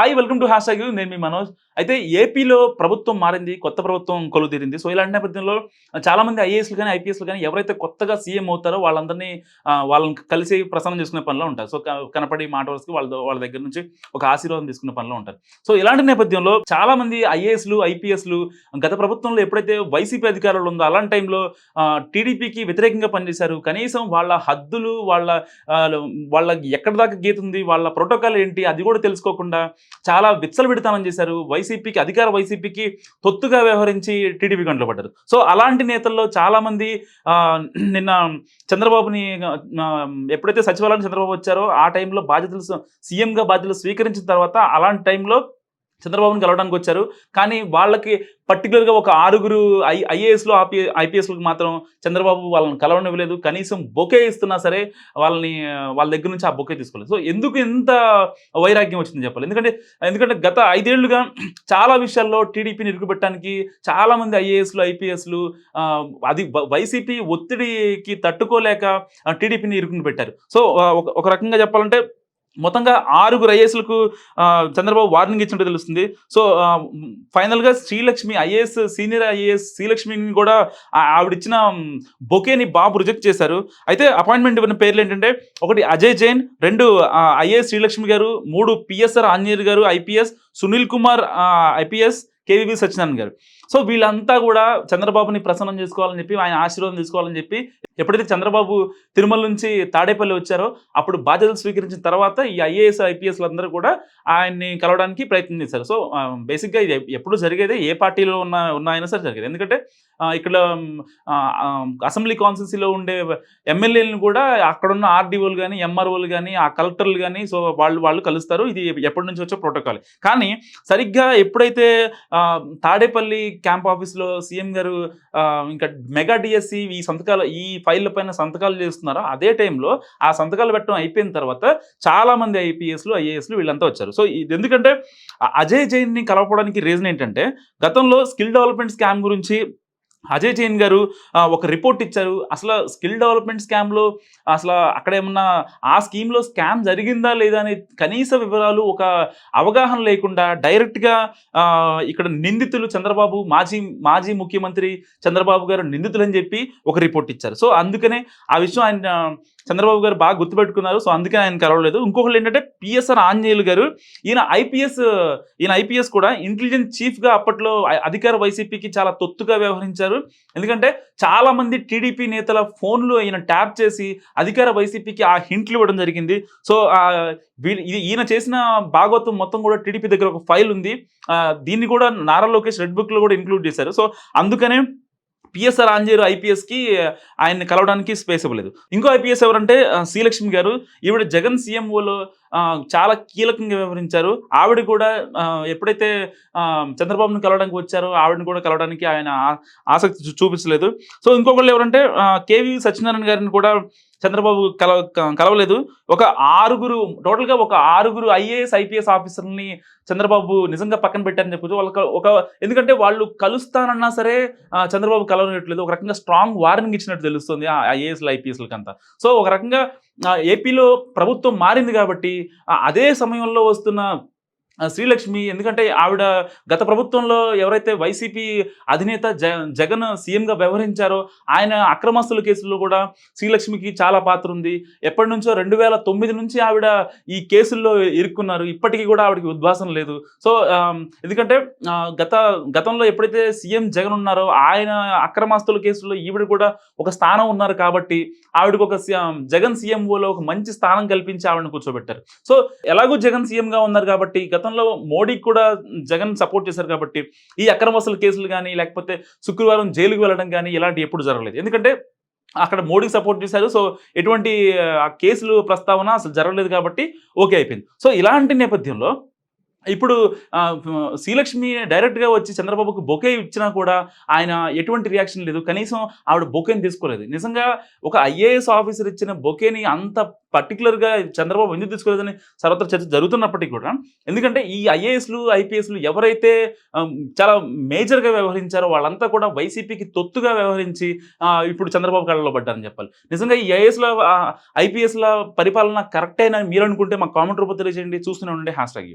Hi welcome to hashtag నేను మీ మనోజ్. అయితే ఏపీలో ప్రభుత్వం మారింది కొత్త ప్రభుత్వం కొలుతీరింది సో ఇలాంటి నేపథ్యంలో చాలా మంది ఐఏఎస్లు కానీ ఐపీఎస్లు కానీ ఎవరైతే కొత్తగా సీఎం అవుతారో వాళ్ళందరినీ వాళ్ళని కలిసి ప్రసన్నం చేసుకునే పనిలో ఉంటారు. సో కనపడి మాట వరకు వాళ్ళ వాళ్ళ దగ్గర నుంచి ఒక ఆశీర్వాదం తీసుకునే పనిలో ఉంటారు. సో ఇలాంటి నేపథ్యంలో చాలా మంది ఐఏఎస్లు ఐపీఎస్లు గత ప్రభుత్వంలో ఎప్పుడైతే వైసీపీ అధికారులు ఉందో అలాంటి టైంలో టీడీపీకి వ్యతిరేకంగా పనిచేశారు. కనీసం వాళ్ళ హద్దులు వాళ్ళ వాళ్ళ ఎక్కడ దాకా గీతుంది వాళ్ళ ప్రోటోకాల్ ఏంటి అది కూడా తెలుసుకోకుండా చాలా విచ్చలు విడతామని చేశారు. వైసీపీకి అధికార వైసీపీకి తొత్తుగా వ్యవహరించి టీడీపీ గంటలు పడ్డారు. సో అలాంటి నేతల్లో చాలామంది నిన్న చంద్రబాబుని ఎప్పుడైతే సచివాలయం చంద్రబాబు వచ్చారో ఆ టైంలో బాధ్యతలు సీఎంగా బాధ్యతలు స్వీకరించిన తర్వాత అలాంటి టైంలో చంద్రబాబుని కలవడానికి వచ్చారు. కానీ వాళ్ళకి పర్టికులర్గా ఒక ఆరుగురు ఐ ఐఏఎస్లో ఆపి ఐపీఎస్లకు మాత్రం చంద్రబాబు వాళ్ళని కలవనివ్వలేదు. కనీసం బొకే ఇస్తున్నా సరే వాళ్ళని వాళ్ళ దగ్గర నుంచి ఆ బొకే తీసుకోలేదు. సో ఎందుకు ఎంత వైరాగ్యం వచ్చింది చెప్పాలి. ఎందుకంటే ఎందుకంటే గత ఐదేళ్ళుగా చాలా విషయాల్లో టీడీపీని ఇరుకుపెట్టడానికి చాలామంది ఐఏఎస్లు ఐపీఎస్లు అది వైసీపీ ఒత్తిడికి తట్టుకోలేక టీడీపీని ఇరుకుని పెట్టారు. సో ఒక- ఒక రకంగా చెప్పాలంటే మొత్తంగా ఆరుగురు ఐఏఎస్లకు చంద్రబాబు వార్నింగ్ ఇచ్చినట్టు తెలుస్తుంది. సో ఫైనల్గా శ్రీలక్ష్మి ఐఏఎస్ సీనియర్ ఐఏఎస్ శ్రీలక్ష్మిని కూడా ఆవిడ ఆవిడిచ్చిన బొకేని బాబు రిజెక్ట్ చేశారు. అయితే అపాయింట్మెంట్ ఇవ్వని పేర్లు ఏంటంటే ఒకటి అజయ్ జైన్ రెండు ఐఏఎస్ శ్రీలక్ష్మి గారు మూడు పిఎస్ఆర్ ఆంజనేయర్ గారు IPS Sunil Kumar IPS KVP Satyanarayana గారు. సో వీళ్ళంతా కూడా చంద్రబాబుని ప్రసన్నం చేసుకోవాలని చెప్పి ఆయన ఆశీర్వాదం తీసుకోవాలని చెప్పి ఎప్పుడైతే చంద్రబాబు తిరుమల నుంచి తాడేపల్లి వచ్చారో అప్పుడు బాధ్యతలు స్వీకరించిన తర్వాత ఈ ఐఏఎస్ ఐపీఎస్లు అందరూ కూడా ఆయన్ని కలవడానికి ప్రయత్నం చేశారు. సో బేసిక్గా ఇది ఎప్పుడు జరిగేదే ఏ పార్టీలో ఉన్న ఉన్న సరే జరిగేది. ఎందుకంటే ఇక్కడ అసెంబ్లీ కాన్స్టిట్యూన్సీలో ఉండే ఎమ్మెల్యేలను కూడా అక్కడున్న ఆర్డీఓలు కానీ ఎంఆర్ఓలు కానీ ఆ కలెక్టర్లు కానీ సో వాళ్ళు వాళ్ళు కలుస్తారు. ఇది ఎప్పటి నుంచి వచ్చే ప్రోటోకాల్. కానీ సరిగ్గా ఎప్పుడైతే తాడేపల్లి క్యాంప్ ఆఫీస్లో సీఎం గారు ఇంకా మెగా డిఎస్సి ఈ సంతకాలు ఈ ఫైళ్ళ పైన సంతకాలు చేస్తున్నారో? అదే టైంలో ఆ సంతకాలు పెట్టడం అయిపోయిన తర్వాత చాలా మంది ఐపీఎస్లు ఐఏఎస్లు వీళ్ళంతా వచ్చారు. సో ఇది ఎందుకంటే ఆ అజయ్ జైన్ని కలవడానికి రీజన్ ఏంటంటే గతంలో స్కిల్ డెవలప్మెంట్ స్కామ్ గురించి అజయ్ జైన్ గారు ఒక రిపోర్ట్ ఇచ్చారు. అసలు స్కిల్ డెవలప్మెంట్ స్కామ్లో అసలు అక్కడ ఏమన్నా ఆ స్కీమ్లో స్కామ్ జరిగిందా లేదా అనే కనీస వివరాలు ఒక అవగాహన లేకుండా డైరెక్ట్గా ఇక్కడ నిందితులు చంద్రబాబు మాజీ మాజీ ముఖ్యమంత్రి చంద్రబాబు గారు నిందితులు అని చెప్పి ఒక రిపోర్ట్ ఇచ్చారు. సో అందుకనే ఆ విషయం ఆయన చంద్రబాబు గారు బాగా గుర్తుపెట్టుకున్నారు. సో అందుకని ఆయన కలవలేదు. ఇంకొకళ్ళు ఏంటంటే పిఎస్ఆర్ ఆంజనేయులు గారు. ఈయన ఐపీఎస్ ఈయన ఐపీఎస్ కూడా ఇంటెలిజెన్స్ చీఫ్గా అప్పట్లో అధికార వైసీపీకి చాలా తొత్తుగా వ్యవహరించారు. ఎందుకంటే చాలా మంది టీడీపీ నేతల ఫోన్లు ఈయన ట్యాప్ చేసి అధికార వైసీపీకి ఆ హింట్లు ఇవ్వడం జరిగింది. సో ఇది ఈయన చేసిన భాగవతం మొత్తం కూడా టీడీపీ దగ్గర ఒక ఫైల్ ఉంది. దీన్ని కూడా నారా లోకేష్ రెడ్ బుక్లో కూడా ఇంక్లూడ్ చేశారు. సో అందుకనే పిఎస్ఆర్ ఆంజేరు ఐపీఎస్కి ఆయన్ని కలవడానికి స్పేస్ ఇవ్వలేదు. ఇంకో ఐపీఎస్ ఎవరంటే శ్రీలక్ష్మి గారు. ఈవిడ జగన్ సీఎంఓలో చాలా కీలకంగా వివరించారు. ఆవిడ కూడా ఎప్పుడైతే చంద్రబాబును కలవడానికి వచ్చారో ఆవిడని కూడా కలవడానికి ఆయన ఆసక్తి చూ- చూపించలేదు. సో ఇంకొకళ్ళు ఎవరంటే కేవీ సత్యనారాయణ గారిని కూడా చంద్రబాబు కల కలవలేదు. ఒక ఆరుగురు టోటల్గా ఒక ఆరుగురు ఐఏఎస్ ఐపీఎస్ ఆఫీసర్ని చంద్రబాబు నిజంగా పక్కన పెట్టారని చెప్పొచ్చు. వాళ్ళ ఒక ఎందుకంటే వాళ్ళు కలుస్తానన్నా సరే చంద్రబాబు కలవనట్లేదు. ఒక రకంగా స్ట్రాంగ్ వార్నింగ్ ఇచ్చినట్టు తెలుస్తుంది ఆ ఐఏఎస్లు ఐపీఎస్లకి సో ఒక రకంగా ఏపీలో ప్రభుత్వం మారింది కాబట్టి అదే సమయంలో వస్తున్న శ్రీలక్ష్మి ఎందుకంటే ఆవిడ గత ప్రభుత్వంలో ఎవరైతే వైసీపీ అధినేత జ జగన్ సీఎంగా వ్యవహరించారో ఆయన అక్రమస్తుల కేసుల్లో కూడా శ్రీలక్ష్మికి చాలా పాత్ర ఉంది. ఎప్పటి నుంచో రెండు వేల తొమ్మిది నుంచి ఆవిడ ఈ కేసుల్లో ఇరుక్కున్నారు. ఇప్పటికీ కూడా ఆవిడకి ఉద్వాసం లేదు. సో ఎందుకంటే గత గతంలో ఎప్పుడైతే సీఎం జగన్ ఉన్నారో ఆయన అక్రమాస్తుల కేసుల్లో ఈవిడ కూడా ఒక స్థానం ఉన్నారు కాబట్టి ఆవిడకు ఒక జగన్ సీఎంఓలో ఒక మంచి స్థానం కల్పించి ఆవిడని కూర్చోబెట్టారు. సో ఎలాగో జగన్ సీఎంగా ఉన్నారు కాబట్టి గతంలో మోడీకి కూడా జగన్ సపోర్ట్ చేశారు కాబట్టి ఈ అక్రమస్తుల కేసులు కానీ లేకపోతే శుక్రవారం జైలుకు వెళ్ళడం కానీ ఇలాంటి ఎప్పుడు జరగలేదు. ఎందుకంటే అక్కడ మోడీకి సపోర్ట్ చేశారు. సో ఎటువంటి ఆ, కేసులు ప్రస్తావన అసలు జరగలేదు కాబట్టి ఓకే అయిపోయింది. సో ఇలాంటి నేపథ్యంలో ఇప్పుడు శ్రీలక్ష్మి డైరెక్ట్గా వచ్చి చంద్రబాబుకు బొకే ఇచ్చినా కూడా ఆయన ఎటువంటి రియాక్షన్ లేదు. కనీసం ఆవిడ బొకేని తీసుకోలేదు. నిజంగా ఒక ఐఏఎస్ ఆఫీసర్ ఇచ్చిన బొకేని అంత పర్టికులర్గా చంద్రబాబు ఎందుకు తీసుకోలేదని సర్వత్ర చర్చ జరుగుతున్నప్పటికీ కూడా ఎందుకంటే ఈ ఐఏఎస్లు ఐపీఎస్లు ఎవరైతే చాలా మేజర్గా వ్యవహరించారో వాళ్ళంతా కూడా వైసీపీకి తొత్తుగా వ్యవహరించి ఇప్పుడు చంద్రబాబు కళ్ళలో పడ్డారని చెప్పాలి. నిజంగా ఈ ఐఏఎస్ల ఐపీఎస్ల పరిపాలన కరెక్ట్ అయినా మీరు అనుకుంటే మా కామెంట్ రూపంలో తెలియజేయండి. చూస్తూనే ఉండండి. Hash tag